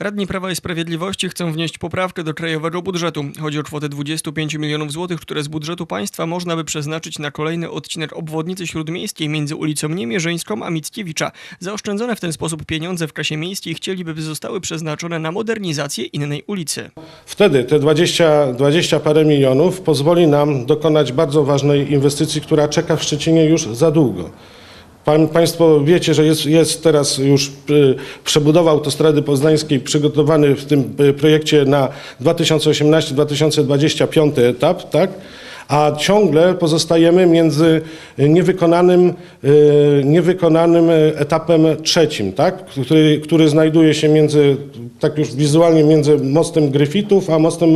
Radni Prawa i Sprawiedliwości chcą wnieść poprawkę do krajowego budżetu. Chodzi o kwotę 25 milionów złotych, które z budżetu państwa można by przeznaczyć na kolejny odcinek obwodnicy śródmiejskiej między ulicą Niemierzyńską a Mickiewicza. Zaoszczędzone w ten sposób pieniądze w kasie miejskiej chcieliby, by zostały przeznaczone na modernizację innej ulicy. Wtedy te 20, 20 parę milionów pozwoli nam dokonać bardzo ważnej inwestycji, która czeka w Szczecinie już za długo. Pan, państwo wiecie, że jest, jest teraz już y, przebudowa autostrady poznańskiej przygotowany w tym y, projekcie na 2018-2025 etap, tak? A ciągle pozostajemy między niewykonanym, y, niewykonanym etapem trzecim, tak? który, który znajduje się między, tak już wizualnie między mostem Gryfitów a mostem,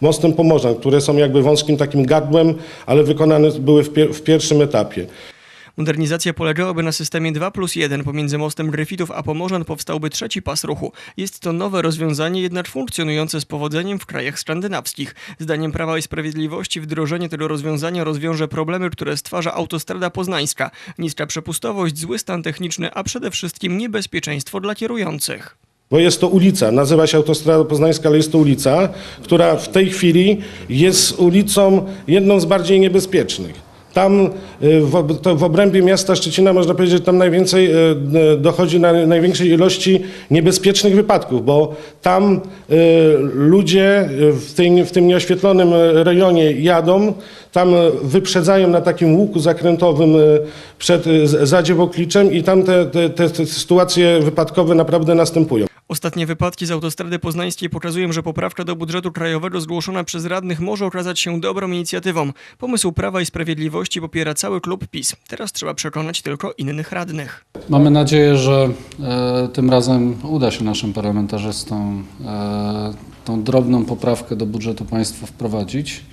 mostem Pomorzan, które są jakby wąskim takim gardłem, ale wykonane były w, pier, w pierwszym etapie. Modernizacja polegałaby na systemie 2 plus 1. Pomiędzy mostem Gryfitów a Pomorzan powstałby trzeci pas ruchu. Jest to nowe rozwiązanie, jednak funkcjonujące z powodzeniem w krajach skandynawskich. Zdaniem Prawa i Sprawiedliwości wdrożenie tego rozwiązania rozwiąże problemy, które stwarza autostrada poznańska. Niska przepustowość, zły stan techniczny, a przede wszystkim niebezpieczeństwo dla kierujących. Bo jest to ulica, nazywa się Autostrada Poznańska, ale jest to ulica, która w tej chwili jest ulicą jedną z bardziej niebezpiecznych. Tam y, w, to w obrębie miasta Szczecina można powiedzieć, że tam najwięcej y, y, dochodzi na największej ilości niebezpiecznych wypadków, bo tam ludzie w, tej, w tym nieoświetlonym rejonie jadą, tam wyprzedzają na takim łuku zakrętowym przed Zadziewokliczem i tam te, te, te sytuacje wypadkowe naprawdę następują. Ostatnie wypadki z autostrady poznańskiej pokazują, że poprawka do budżetu krajowego zgłoszona przez radnych może okazać się dobrą inicjatywą. Pomysł Prawa i Sprawiedliwości popiera cały klub PiS. Teraz trzeba przekonać tylko innych radnych. Mamy nadzieję, że e, tym razem uda się naszym parlamentarzystom e, tą drobną poprawkę do budżetu państwa wprowadzić.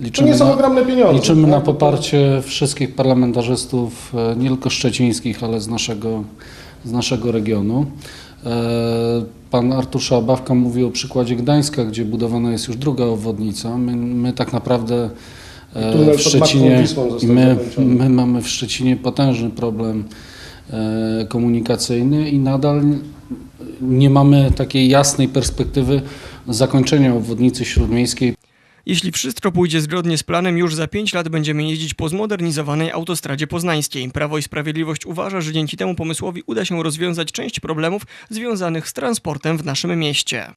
To Liczymy nie są na, ogromne pieniądze. liczymy na poparcie wszystkich parlamentarzystów, e, nie tylko szczecińskich, ale z naszego, z naszego regionu. E, Pan Artur Szałabawka mówił o przykładzie Gdańska, gdzie budowana jest już druga obwodnica. My, my tak naprawdę e, w Szczecinie my, my mamy w Szczecinie potężny problem komunikacyjny i nadal nie mamy takiej jasnej perspektywy zakończenia obwodnicy śródmiejskiej. Jeśli wszystko pójdzie zgodnie z planem, już za 5 lat będziemy jeździć po zmodernizowanej autostradzie poznańskiej. Prawo i Sprawiedliwość uważa, że dzięki temu pomysłowi uda się rozwiązać część problemów związanych z transportem w naszym mieście.